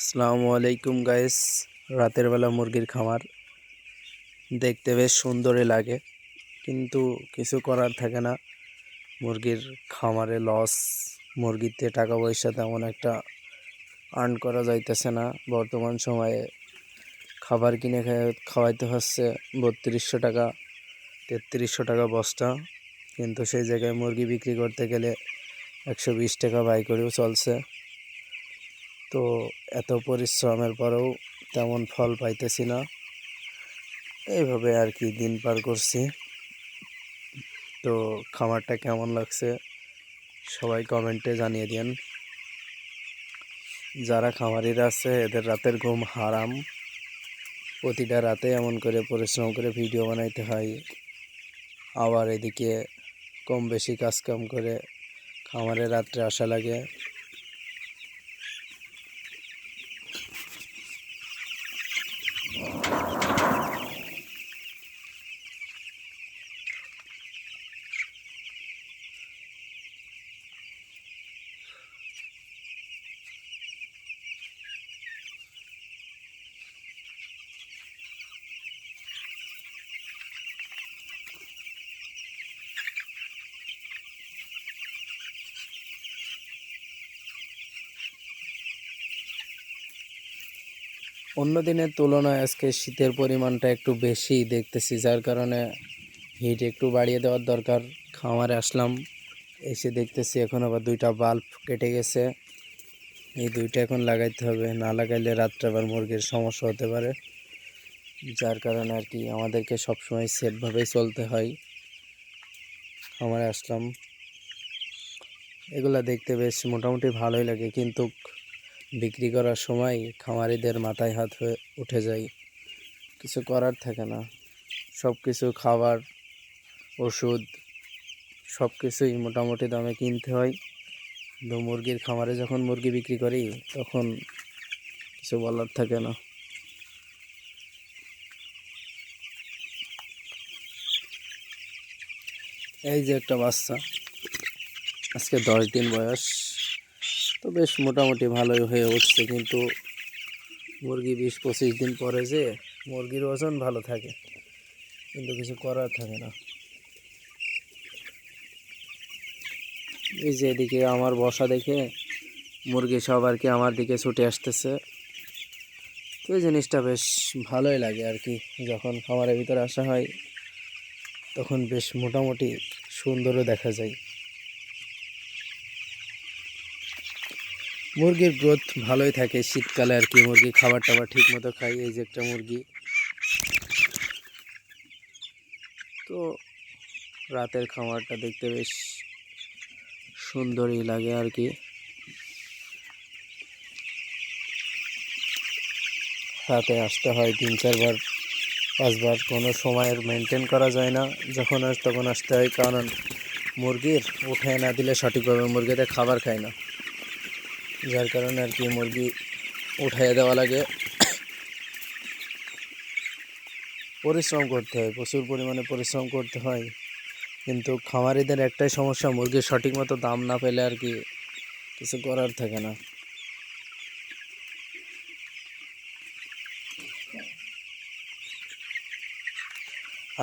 আসসালামু আলাইকুম গাইস রাতের বেলা মুরগির খামার। দেখতে বেশ সুন্দরই লাগে, কিন্তু কিছু করার থাকে না। মুরগির খামারে লস মুরগিতে টাকা পয়সা তেমন একটা আর্ন করা যাইতেছে না। বর্তমান সময়ে খাবার কিনে খাওয়া- খাওয়াইতে হচ্ছে বত্রিশশো টাকা, তেত্রিশশো টাকা বস্তা। কিন্তু সেই জায়গায় মুরগি বিক্রি করতে গেলে একশো বিশ টাকা বাই করেও চলছে। তো এত পরিশ্রমের পরেও তেমন ফল পাইতেছি না। এইভাবে আর কি দিন পার করছি। তো খামারটা কেমন লাগছে সবাই কমেন্টে জানিয়ে দিন যারা খামারিরা আছে, এদের রাতের ঘুম হারাম। প্রতিটা রাতে এমন করে পরিশ্রম করে ভিডিও বানাইতে হয়। আবার এদিকে কম বেশি কাজ কাম করে খামারে রাত্রে আসা লাগে। অন্য দিনের তুলনায় আজকে শীতের পরিমাণটা একটু বেশি দেখতেছি, যার কারণে হিট একটু বাড়িয়ে দেওয়ার দরকার। খামারে আসলাম, এসে দেখতেছি এখন আবার দুইটা বাল্ব কেটে গেছে। এই দুইটা এখন লাগাইতে হবে, না লাগাইলে রাত্রে আবার মুরগির সমস্যা হতে পারে, যার কারণে আর কি আমাদেরকে সবসময় সেফভাবেই চলতে হয়। খামারে আসলাম, এগুলা দেখতে বেশ মোটামুটি ভালোই লাগে, কিন্তু বিক্রি করার সময় খামারিদের মাথায় হাত হয়ে উঠে যায়। কিছু করার থাকে না। সব কিছু খাবার, ওষুধ সব কিছুই মোটামুটি দামে কিনতে হয়। কিন্তু মুরগির খামারে যখন মুরগি বিক্রি করি, তখন কিছু বলার থাকে না। এই যে একটা বাচ্চা, আজকে দশ দিন বয়স। তো বেশ মোটামুটি ভালোই হয়ে উঠছে, কিন্তু মুরগি বিশ পঁচিশ দিন পরে যে মুরগির ওজন ভালো থাকে, কিন্তু কিছু করার থাকে না। এই যে এদিকে আমার বসা দেখে মুরগি সব আর কি আমার দিকে ছুটে আসতেছে, তো এই জিনিসটা বেশ ভালোই লাগে আর কি। যখন খামারের ভিতরে আসা হয়, তখন বেশ মোটামুটি সুন্দরও দেখা যায়। মুরগির গ্রোথ ভালোই থাকে শীতকালে আর কি, মুরগি খাবার টাবার ঠিক মতো খাই এই যে একটা মুরগি। তো রাতের খাবারটা দেখতে বেশ সুন্দরই লাগে আর কি। রাতে আসতে হয় তিন চারবার, পাঁচবার, কোনো সময়ের মেনটেন করা যায় না, যখন আস তখন আসতে হয়, কারণ মুরগির উঠে না দিলে সঠিকভাবে মুরগিতে খাবার খায় না। যার কারণে আর কি মুরগি উঠাইয়ে দেওয়া লাগে। পরিশ্রম করতে হয়, প্রচুর পরিমাণে পরিশ্রম করতে হয়। কিন্তু খামারিদের একটাই সমস্যা, মুরগির সঠিক মতো দাম না পেলে আর কি কিছু করার থাকে না।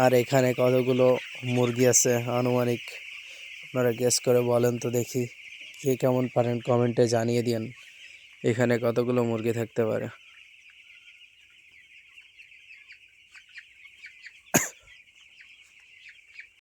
আর এখানে কতগুলো মুরগি আছে? আনুমানিক আপনারা গেস করে বলেন তো দেখি। কে কেমন পারেন? কমেন্টে জানিয়ে দিন। এখানে কতগুলো মুরগি থাকতে পারে?